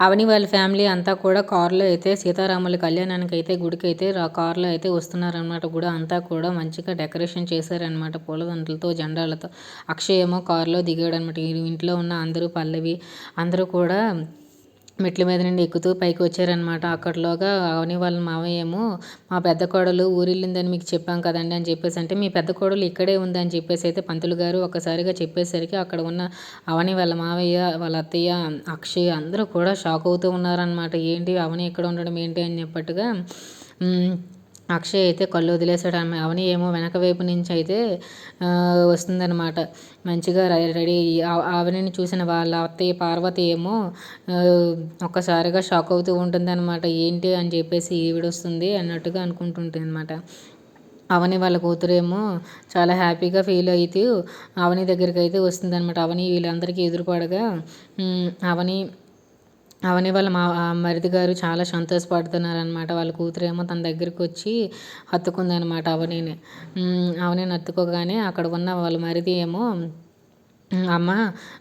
అవని వాళ్ళ ఫ్యామిలీ అంతా కూడా కారులో అయితే సీతారాముల కళ్యాణానికి అయితే గుడికి అయితే కారులో అయితే వస్తున్నారనమాట గుడి అంతా కూడా మంచిగా డెకరేషన్ చేశారనమాట పూలదండలతో జెండాలతో. అక్షయ్ ఏమో కారులో దిగాడనమాట ఇంట్లో ఉన్న అందరూ పల్లవి అందరూ కూడా మెట్ల మీద నుండి ఎక్కుతూ పైకి వచ్చారనమాట అక్కడలోగా అవని వాళ్ళ మావయ్య ఏమో మా పెద్ద కోడలు ఊరిల్లిందని మీకు చెప్పాం కదండి అని చెప్పేసి అంటే మీ పెద్ద కోడలు ఇక్కడే ఉందని చెప్పేసి అయితే పంతులు గారు ఒక్కసారిగా చెప్పేసరికి అక్కడ ఉన్న అవని వాళ్ళ మావయ్య వాళ్ళ అత్తయ్య అక్షయ్ అందరూ కూడా షాక్ అవుతూ ఉన్నారనమాట ఏంటి? అవని ఇక్కడ ఉండడం? ఏంటి? అని చెప్పట్టుగా అక్షయ్ అయితే కళ్ళు వదిలేసాడు ఆమె అవని ఏమో వెనక వైపు నుంచి అయితే వస్తుందన్నమాట. మంచిగా రెడీ అవనిని చూసిన వాళ్ళ అత్తయ్య పార్వతి ఏమో ఒక్కసారిగా షాక్ అవుతూ ఉంటుందన్నమాట. ఏంటి అని చెప్పేసి ఈవిడొస్తుంది అన్నట్టుగా అనుకుంటుంటుంది అనమాట అవని వాళ్ళ కూతురేమో చాలా హ్యాపీగా ఫీల్ అవుతూ అవని దగ్గరికి అయితే వస్తుందన్నమాట. అవని వీళ్ళందరికీ ఎదురుపడగా అవని అవని వాళ్ళ మా మరిది గారు చాలా సంతోషపడుతున్నారనమాట వాళ్ళ కూతురేమో తన దగ్గరికి వచ్చి హత్తుకుందనమాట అవనిని అవనిని హత్తుకోగానే అక్కడ ఉన్న వాళ్ళ మరిది ఏమో అమ్మ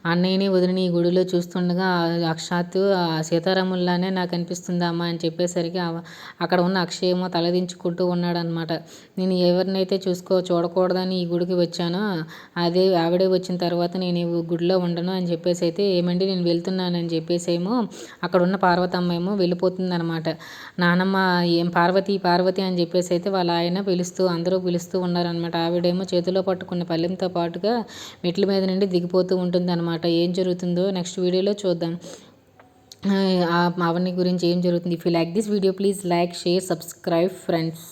అన్నయ్యని వదిలిని ఈ గుడిలో చూస్తుండగా అక్షాత్తు సీతారాముల్లానే నాకు అనిపిస్తుంది అమ్మ అని చెప్పేసరికి అక్కడ ఉన్న అక్షయమో తలదించుకుంటూ ఉన్నాడనమాట నేను ఎవరినైతే చూసుకో చూడకూడదని ఈ గుడికి వచ్చానో అదే ఆవిడే వచ్చిన తర్వాత నేను ఈ గుడిలో ఉండను అని చెప్పేసి అయితే ఏమండి నేను వెళ్తున్నానని చెప్పేసి ఏమో అక్కడ ఉన్న పార్వతమ్మ ఏమో వెళ్ళిపోతుంది అనమాట నానమ్మ ఏం పార్వతి పార్వతి అని చెప్పేసి అయితే వాళ్ళ ఆయన పిలుస్తూ అందరూ పిలుస్తూ ఉన్నారనమాట ఆవిడేమో చేతిలో పట్టుకున్న పల్లెంతో పాటుగా మెట్ల మీద నుండి దిగిపోతూ ఉంటుంది అనమాట ఏం జరుగుతుందో నెక్స్ట్ వీడియోలో చూద్దాం. అవన్నీ గురించి ఏం జరుగుతుంది? If you like this video please like share subscribe friends